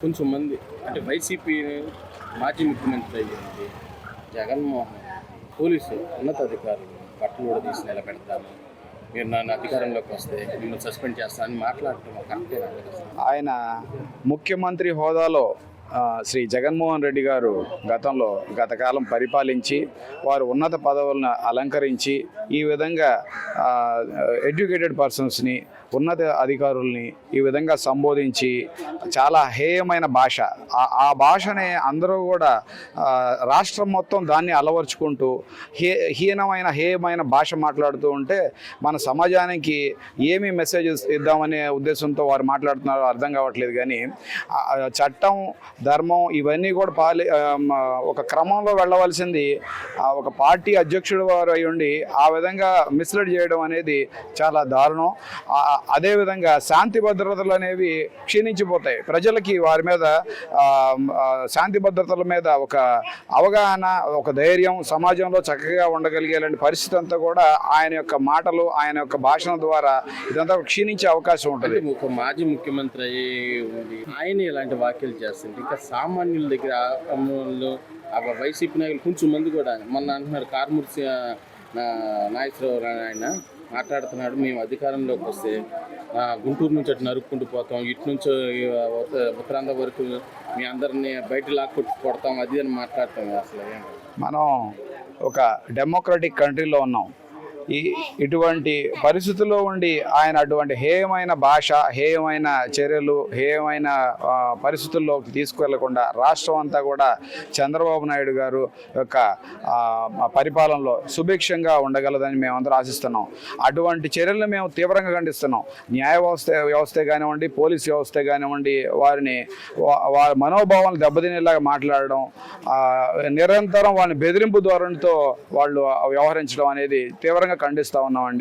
కొంచెం మంది అంటే వైసీపీ మాజీ ముఖ్యమంత్రి అయ్యింది జగన్మోహన్ పోలీసు ఉన్నతాధికారులు బట్టలు కూడా తీసి నిలబెడతాను మీరు నన్ను అధికారంలోకి వస్తే మిమ్మల్ని సస్పెండ్ చేస్తానని మాట్లాడటం కరెక్టే ఆయన ముఖ్యమంత్రి హోదాలో శ్రీ జగన్మోహన్ రెడ్డి గారు గతంలో గతకాలం పరిపాలించి వారు ఉన్నత పదవులను అలంకరించి ఈ విధంగా ఎడ్యుకేటెడ్ పర్సన్స్ని ఉన్నత అధికారుల్ని ఈ విధంగా సంబోధించి చాలా హేయమైన భాష. ఆ- భాషనే భాషని అందరూ కూడా రాష్ట్రం మొత్తం దాన్ని అలవర్చుకుంటూ హే హీనమైన హేయమైన భాష మాట్లాడుతూ ఉంటే మన సమాజానికి ఏమి మెసేజెస్ ఇద్దామనే ఉద్దేశంతో వారు మాట్లాడుతున్నారో అర్థం కావట్లేదు కానీ చట్టం ధర్మం ఇవన్నీ కూడా పాలి ఒక క్రమంలో వెళ్ళవలసింది. ఆ, ఒక పార్టీ అధ్యక్షుడు వారు అయి ఉండి ఆ విధంగా మిస్లీడ్ చేయడం అనేది చాలా దారుణం. అదేవిధంగా శాంతి భద్రతలు అనేవి క్షీణించిపోతాయి. ప్రజలకి వారి మీద శాంతి భద్రతల మీద ఒక అవగాహన ఒక ధైర్యం సమాజంలో చక్కగా ఉండగలిగేలాంటి పరిస్థితి అంతా కూడా ఆయన యొక్క మాటలు ఆయన యొక్క భాషణ ద్వారా ఇదంతా క్షీణించే అవకాశం ఉంటుంది. ఒక మాజీ ముఖ్యమంత్రి అయ్యి ఆయన ఇలాంటి వ్యాఖ్యలు చేస్తుంది ఇంకా సామాన్యుల దగ్గర వైసీపీ నాయకులు కొంచెం మంది కూడా మొన్న అంటున్నారు కార్మూర్తి నాగేశ్వరరావు ఆయన మాట్లాడుతున్నాడు. మేము అధికారంలోకి వస్తే గుంటూరు నుంచి అటు నరుక్కుంటూ పోతాం. ఇటు నుంచి ఉత్తరాంధ్ర వరకు మీ అందరినీ బయట లాక్కొట్టి కొడతాం. అది అని మాట్లాడతాం. అసలు మనం ఒక డెమోక్రటిక్ కంట్రీలో ఉన్నాం. ఈ ఇటువంటి పరిస్థితుల్లో ఉండి ఆయన అటువంటి హేయమైన భాష హేయమైన చర్యలు హేయమైన పరిస్థితుల్లోకి తీసుకువెళ్ళకుండా రాష్ట్రం అంతా కూడా చంద్రబాబు నాయుడు గారు యొక్క పరిపాలనలో సుభిక్షంగా ఉండగలదని మేమందరం ఆశిస్తున్నాం. అటువంటి చర్యలను మేము తీవ్రంగా ఖండిస్తున్నాం. న్యాయ వ్యవస్థ వ్యవస్థ కానివ్వండి పోలీస్ వ్యవస్థ కానివ్వండి వారిని వారి మనోభావాలను దెబ్బతినేలాగా మాట్లాడడం నిరంతరం వాళ్ళని బెదిరింపు ధోరణితో వాళ్ళు వ్యవహరించడం అనేది తీవ్రంగా ఖండిస్తూ ఉన్నామండి.